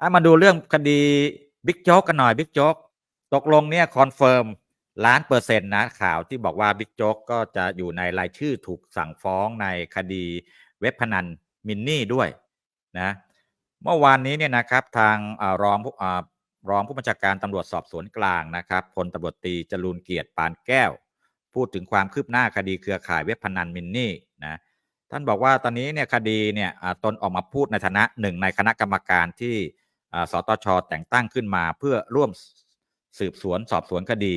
อะมาดูเรื่องคดีบิ๊กโจ๊กกันหน่อยบิ๊กโจ๊กตกลงเนี่ยคอนเฟิร์มล้านเปอร์เซ็นต์นะข่าวที่บอกว่าบิ๊กโจ๊กก็จะอยู่ในรายชื่อถูกสั่งฟ้องในคดีเว็บพนันมินนี่ด้วยนะเมื่อวานนี้เนี่ยนะครับทางอรองผู้รองผู้บัญชาการตำรวจสอบสวนกลางนะครับพลตำรวจตรีจรูนเกียรติปานแก้ว พูดถึงความคืบหน้าคดีเครือข่ายเว็บพนันมินนี่นะท่านบอกว่าตอนนี้เนี่ยคดีเนี่ยตนออกมาพูดในฐานะหนึ่งในคณะกรรมการที่ สตชแต่งตั้งขึ้นมาเพื่อร่วมสืบสวนสอบสวนคดี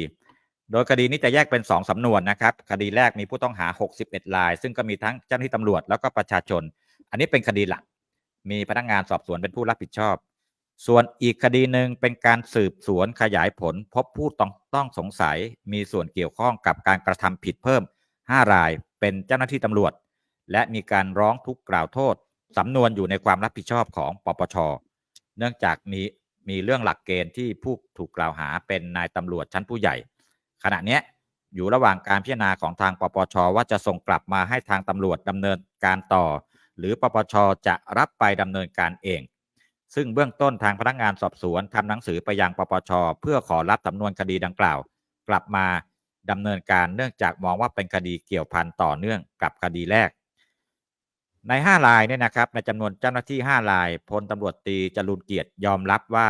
โดยคดีนี้จะแยกเป็น 2 สำนวนนะครับ คดีแรกมีผู้ต้องหา 61ราย ซึ่งก็มีทั้งเจ้าหน้าที่ตำรวจแล้วก็ประชาชน อันนี้เป็นคดีหลัก มีพนักงานสอบสวนเป็นผู้รับผิดชอบ ส่วนอีกคดีหนึ่งเป็นการสืบสวนขยายผล พบผู้ต้องต้องสงสัยมีส่วนเกี่ยวข้องกับการกระทำผิดเพิ่ม 5 ราย เป็นเจ้าหน้าที่ตำรวจ และมีการร้องทุกข์กล่าวโทษสำนวนอยู่ในความรับผิดชอบของปปช เนื่องจากมีมีเรื่องหลักเกณฑ์ที่ผู้ถูกกล่าวหาเป็นนายตำรวจชั้นผู้ใหญ่ ขณะนี้อยู่ระหว่างการพิจารณาของทางปปช ว่าจะส่งกลับมาให้ทางตำรวจดำเนินการต่อ หรือปปชจะรับไปดำเนินการเอง ซึ่งเบื้องต้นทางพนักงานสอบสวนทำหนังสือไปยังปปช เพื่อขอรับสำนวนคดีดังกล่าว กลับมาดำเนินการเนื่องจากมองว่าเป็นคดีเกี่ยวพันต่อเนื่องกับคดีแรก ใน 5 รายเนี่ยนะครับ ในจำนวนเจ้าหน้าที่ 5 รายพลตำรวจตรีจรูนเกียรติยอมรับว่า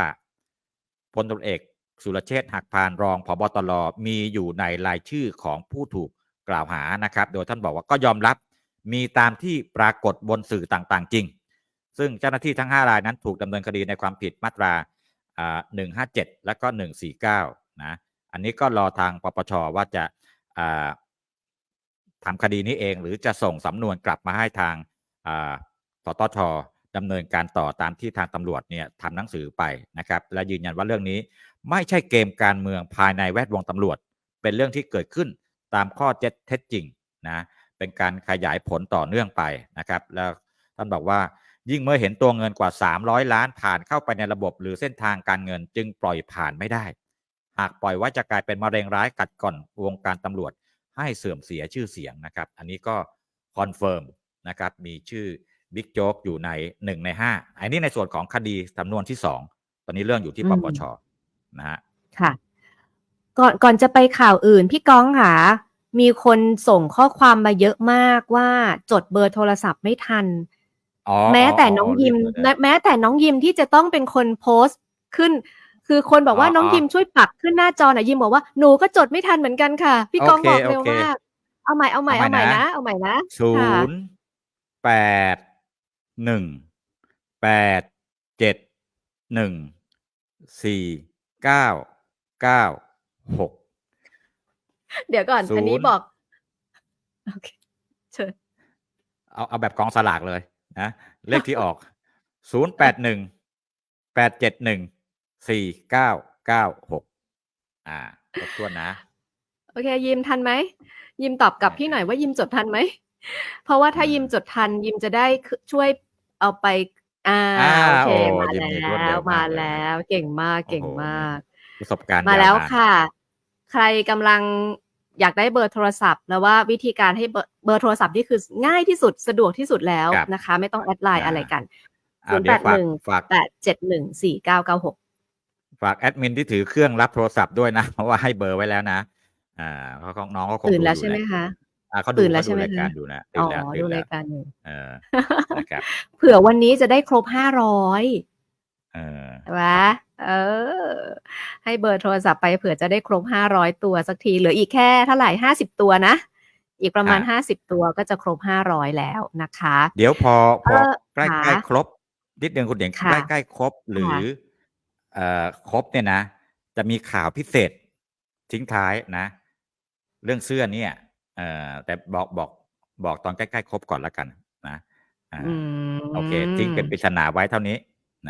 พลตำรวจเอกสุรเชษฐ์หักพานรองผบตรมีอยู่ในรายชื่อของผู้ถูกกล่าวหานะครับ โดยท่านบอกว่าก็ยอมรับมีตามที่ปรากฏบนสื่อต่างๆ จริง ซึ่งเจ้าหน้าที่ทั้ง 5 รายนั้นถูกดำเนินคดีในความผิดมาตราอ่า157 และก็ 149 นะ อันนี้ก็รอทางปปชว่าจะอ่าทำคดีนี้เอง หรือจะส่งสำนวนกลับมาให้ทาง สตชดำเนินการต่อตามที่ทางตำรวจเนี่ยทำหนังสือไปนะครับและยืนยันว่าเรื่องนี้ไม่ใช่เกมการเมืองภายในแวดวงตำรวจ เป็นเรื่องที่เกิดขึ้นตามข้อเท็จจริงนะเป็นการขยายผลต่อเนื่องไปนะครับแล้วท่านบอกว่ายิ่งเมื่อเห็นตัวเงินกว่า 300 ล้านผ่านเข้าไปในระบบ หรือเส้นทางการเงินจึงปล่อยผ่านไม่ได้ หากปล่อยไว้จะกลายเป็นมะเร็งร้ายกัดก่อนวงการตำรวจให้เสื่อมเสียชื่อเสียงนะครับ อันนี้ก็คอนเฟิร์ม นะครับมีชื่อบิ๊กโจ๊กอยู่ในหนึ่งในห้าอันนี้ในส่วนของคดีสำนวนที่สองตอนนี้เรื่องอยู่ที่อืปมปชนะฮะค่ะ ก่อนก่อนจะไปข่าวอื่น พี่ก้องค่ะ มีคนส่งข้อความมาเยอะมากว่าจดเบอร์โทรศัพท์ไม่ทันอ๋อแม้อ๋อแต่อ๋อน้องยิมรีบเลยนะแม้แต่น้องยิมที่จะต้องเป็นคนโพสต์ขึ้น คือคนบอกว่าอ๋อน้องอ๋อยิมช่วยปักขึ้นหน้าจอหน่อยยิมบอกว่าหนูก็จดไม่ทันเหมือนกันค่ะ พี่ก้องโอเคบอกเร็วโอเคมาก เอาใหม่เอาใหม่เอาเอาใหใหม่ม่นะนะ เอาใหม่นะศูค่ะนย์ แปดหนึ่งแปดเจ็ดหนึ่งสี่เก้าเก้าหกเดี๋ยวก่อนศูอันนี้นย์บอกโอเคเชิญเอาเอาแบบกองสลากเลยนะเลขที่ออกศูนย์แปดหนึ่งแปดเจ็ดหนึ่งสี่เก้าเก้าหกอ่าครบถ้วนนะ โอเค ยิมทันไหม ยิมตอบกลับได้พี่หน่อยว่ายิมจดทันไหม เพราะว่าถ้าอืมยิมจดทันยิมจะได้คือช่วยเอาไป อ่าอ่าโอเคโอ้มายิมนี่รวดแล้เร็ววมากมาเลยนะแล้วเก่งมากโอ้เก่งโหมาก ประสบการณ์มายแล้ววนนค่ะ ใครกำลังอยากได้เบอร์โทรศัพท์ แล้วว่าวิธีการให้เบอร์เบอร์โทรศัพท์นี่คือง่ายที่สุดสะดวกที่สุดแล้วครับนะคะ ไม่ต้องแอดไลน์อ่าอะไรกันอ่าเดี๋ยวฝากฝากแปดเจ็ดหนึ่งสี่เก้าเก้าหกฝากแอดมินที่ถือเครื่องรับโทรศัพท์ด้วยนะ เพราะว่าให้เบอร์ไว้แล้วนะ อ่าเขาของน้องเขาคงตื่นดูแล้วอยู่ใช่ไหมแหละคะ อ่าเขาดูตื่นแล้วเขาดูใช่ไหมรายการคะอยู่นะอ๋ตื่อนแล้วดูตื่นแล้รายวการอยู่เออนะครับเผื่อวันนี้จะได้ครบห้าร้อยเออใช่ไหมเออ ให้เบอร์โทรศัพท์ไปเผื่อจะได้ครบห้าร้อยตัวสักที เหลืออีกแค่เท่าไหร่ห้าสิบตัวนะ อีกประมาณอ่าห้าสิบตัวก็จะครบห้าร้อยแล้วนะคะ เดี๋ยวพอพอเออใกล้ค่ะใกล้ครบ นิดนึงคุณเด่งค่ะใกล้ใกล้ครบหรือค่ะเอ่อครบเนี่ยนะ จะมีข่าวพิเศษทิ้งท้ายนะ เรื่องเสื้อเนี่ย เอ่อแต่บอกบอกบอกตอนใกล้ๆครบก่อนแล้วกันนะอ่าอืมโอเคทิ้งเป็นปริศนาไว้เท่านี้